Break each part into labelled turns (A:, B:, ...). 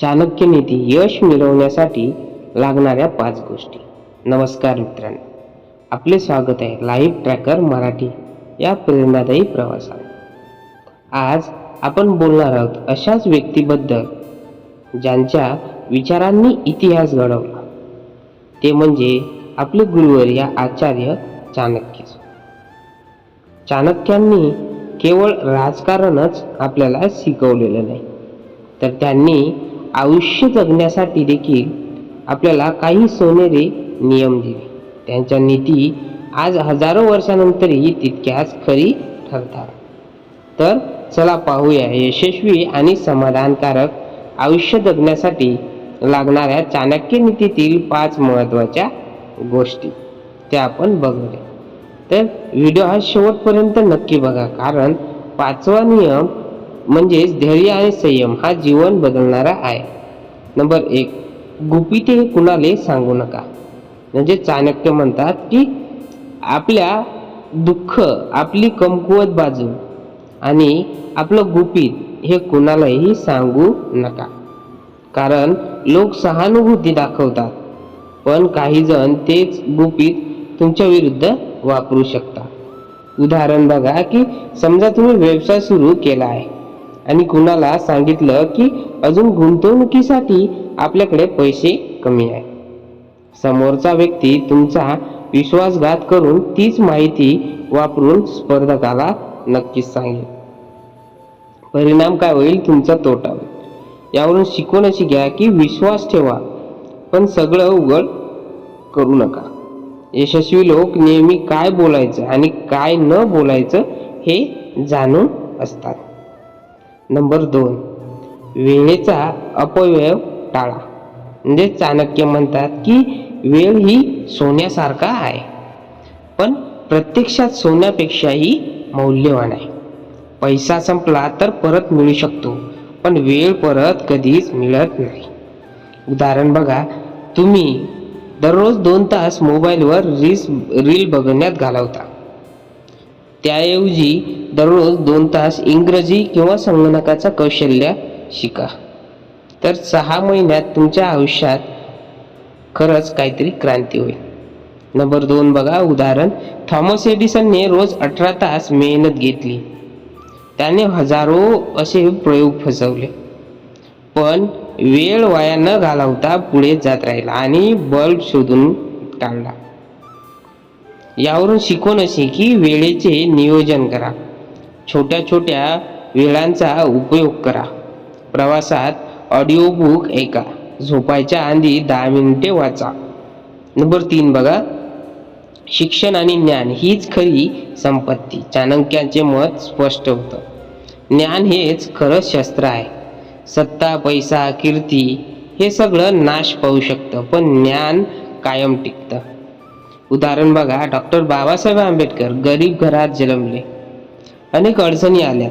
A: चाणक्य नीती यश मिळवण्यासाठी लागणाऱ्या पाच गोष्टी. नमस्कार मित्रांनो. आपले स्वागत आहे लाईव्ह ट्रॅकर मराठी या प्रेरणादायी प्रवासात. आज आपण बोलणार आहोत अशाच व्यक्तीबद्दल ज्यांच्या विचारांनी इतिहास घडवला. ते म्हणजे आपले गुरुवर या आचार्य चाणक्य. चाणक्यांनी केवळ राजकारणच आपल्याला शिकवलेलं नाही तर त्यांनी आयुष्य जगण्यासाठी देखील आपल्याला काही सोनेरी नियम दिले. त्यांच्या नीती आज हजारो वर्षानंतरही तितक्याच खरी ठरतात. तर चला पाहूया यशस्वी आणि समाधानकारक आयुष्य जगण्यासाठी लागणाऱ्या चाणक्य नीतीतील पाच महत्त्वाच्या गोष्टी. त्या आपण बघूया. तर व्हिडिओ हा शेवटपर्यंत नक्की बघा कारण पाचवा नियम म्हणजेच धैर्य आणि संयम हा जीवन बदलणारा आहे. नंबर एक गुपिते कुणाले सांगू नका. म्हणजे चाणक्य म्हणतात की आपल्या दुःख आपली कमकुवत बाजू आणि आपलं गुपित हे कुणालाही सांगू नका. कारण लोक सहानुभूती दाखवतात पण काही जण तेच गुपित तुमच्या विरुद्ध वापरू शकतात. उदाहरण बघा की समजा तुम्ही व्यवसाय सुरू केला आहे. आणि कुणाला सांगितलं की अजून गुंतवणुकीसाठी आपल्याकडे पैसे कमी आहे. समोरचा व्यक्ती तुमचा विश्वासघात करून तीच माहिती वापरून स्पर्धकाला नक्कीच सांगेल. परिणाम काय होईल? तुमचा तोटा होईल. यावरून शिकवण अशी घ्या की विश्वास ठेवा पण सगळं उघड करू नका. यशस्वी लोक नेहमी काय बोलायचं आणि काय न बोलायचं हे जाणून असतात. नंबर दोन. वेळेचा अपव्यय टाळा. म्हणजे चाणक्य म्हणतात की वेळ ही सोन्यासारखा आहे. पण प्रत्यक्षात सोन्यापेक्षाही मौल्यवान आहे. पैसा संपला तर परत मिळू शकतो पण वेळ परत कधीच मिळत नाही. उदाहरण बघा तुम्ही दररोज दोन तास मोबाईलवर रील्स रील बघण्यात घालवता. त्याऐवजी दररोज दोन तास इंग्रजी किंवा संगणकाचा कौशल्य शिका. तर सहा महिन्यात तुमच्या आयुष्यात खरंच काहीतरी क्रांती होईल. नंबर दोन बघा उदाहरण. थॉमस एडिसनने रोज अठरा तास मेहनत घेतली. त्याने हजारो असे प्रयोग फसवले. पण वेळ वाया न घालवता पुढे जात राहिला आणि बल्ब शोधून काढला यावरून शिकवण अशी की वेळेचे नियोजन करा. छोट्या छोट्या वेळांचा उपयोग करा. प्रवासात ऑडिओ बुक ऐका. झोपायच्या आधी दहा मिनिटे वाचा. नंबर तीन बघा. शिक्षण आणि ज्ञान हीच खरी संपत्ती. चाणक्याचे मत स्पष्ट होतं. ज्ञान हेच खरं शस्त्र आहे. सत्ता पैसा कीर्ती हे सगळं नाश पाहू शकतं पण ज्ञान कायम टिकतं. उदाहरण बघा डॉक्टर बाबासाहेब आंबेडकर गरीब घरात जन्मले. अनेक अडचणी आल्या.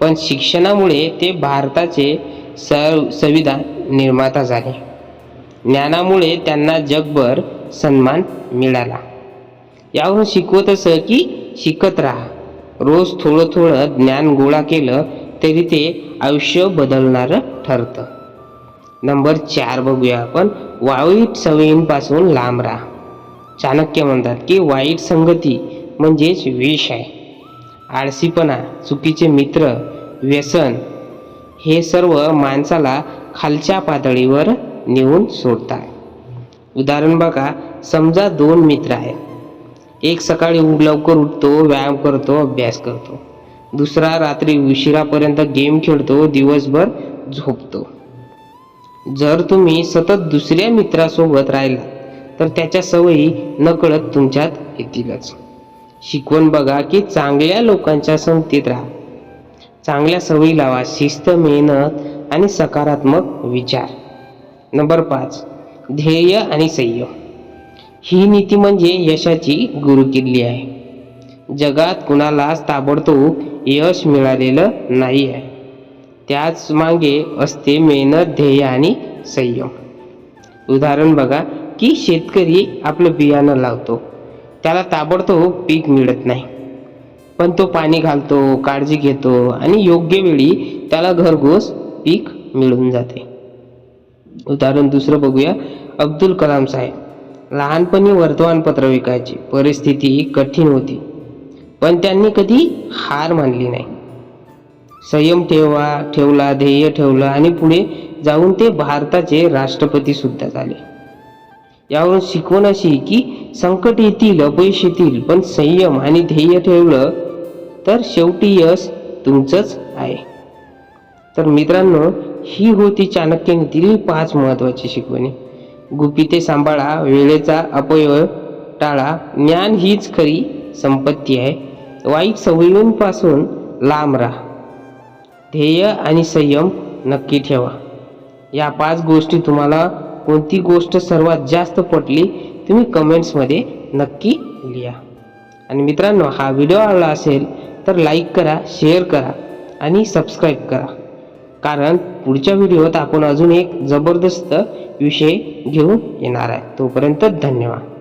A: पण शिक्षणामुळे ते भारताचे स संविधान निर्माता झाले. ज्ञानामुळे त्यांना जगभर सन्मान मिळाला. यावरून शिकवत असं की शिकत राहा. रोज थोडं थोडं ज्ञान गोळा केलं तरी ते आयुष्य बदलणारं ठरतं. नंबर चार बघूया आपण. वाईट सवयींपासून लांब राहा. चाणक्य म्हणतात की वाईट संगती म्हणजेच विष आहे. आळसीपणा चुकीचे मित्र व्यसन हे सर्व माणसाला खालच्या पातळीवर नेऊन सोडतात. उदाहरण बघा समजा दोन मित्र आहेत. एक सकाळी उठ लवकर उठतो व्यायाम करतो अभ्यास करतो. दुसरा रात्री उशिरापर्यंत गेम खेळतो दिवसभर झोपतो. जर तुम्ही सतत दुसऱ्या मित्रासोबत राहिला तर त्याच्या सवयी नकळत तुमच्यात येतीलच. शिकवण बघा की चांगल्या लोकांच्या संगतीत राहा. चांगल्या सवयी लावा शिस्त मेहनत आणि सकारात्मक विचार. नंबर पाच ध्येय आणि संयम. ही नीती म्हणजे यशाची गुरुकिल्ली आहे. जगात कुणालाच ताबडतोब यश मिळालेलं नाही आहे. त्याच मागे असते मेहनत ध्येय आणि संयम. उदाहरण बघा की शेतकरी आपलं बियाणं लावतो. त्याला ताबडतोब पीक मिळत नाही. पण तो पाणी घालतो काळजी घेतो आणि योग्य वेळी त्याला घरघोस पीक मिळून जाते. उदाहरण दुसरं बघूया. अब्दुल कलाम साहेब. लहानपणी वर्तमानपत्र विकायची. परिस्थिती कठीण होती. पण त्यांनी कधी हार मानली नाही. संयम ठेवा ठेवला ध्येय ठेवलं आणि पुढे जाऊन ते भारताचे राष्ट्रपती सुद्धा झाले. यावरून शिकवण अशी की संकट येतील अपयश येतील पण संयम आणि ध्येय ठेवलं तर शेवटी यश तुमचंच आहे. तर मित्रांनो ही होती चाणक्याने दिलेली पाच महत्वाची शिकवणी. गुपिते सांभाळा वेळेचा अपव्यय टाळा ज्ञान हीच खरी संपत्ती आहे. वाईट सवयींपासून लांब राहा. ध्येय आणि संयम नक्की ठेवा. या पाच गोष्टी तुम्हाला कोणती गोष्ट सर्वात जास्त पटली तुम्ही कमेंट्समध्ये नक्की लिहा. आणि मित्रांनो हा व्हिडिओ आवडला असेल तर लाईक करा शेअर करा आणि सबस्क्राईब करा. कारण पुढच्या व्हिडिओत आपण अजून एक जबरदस्त विषय घेऊन येणार आहे. तोपर्यंत धन्यवाद.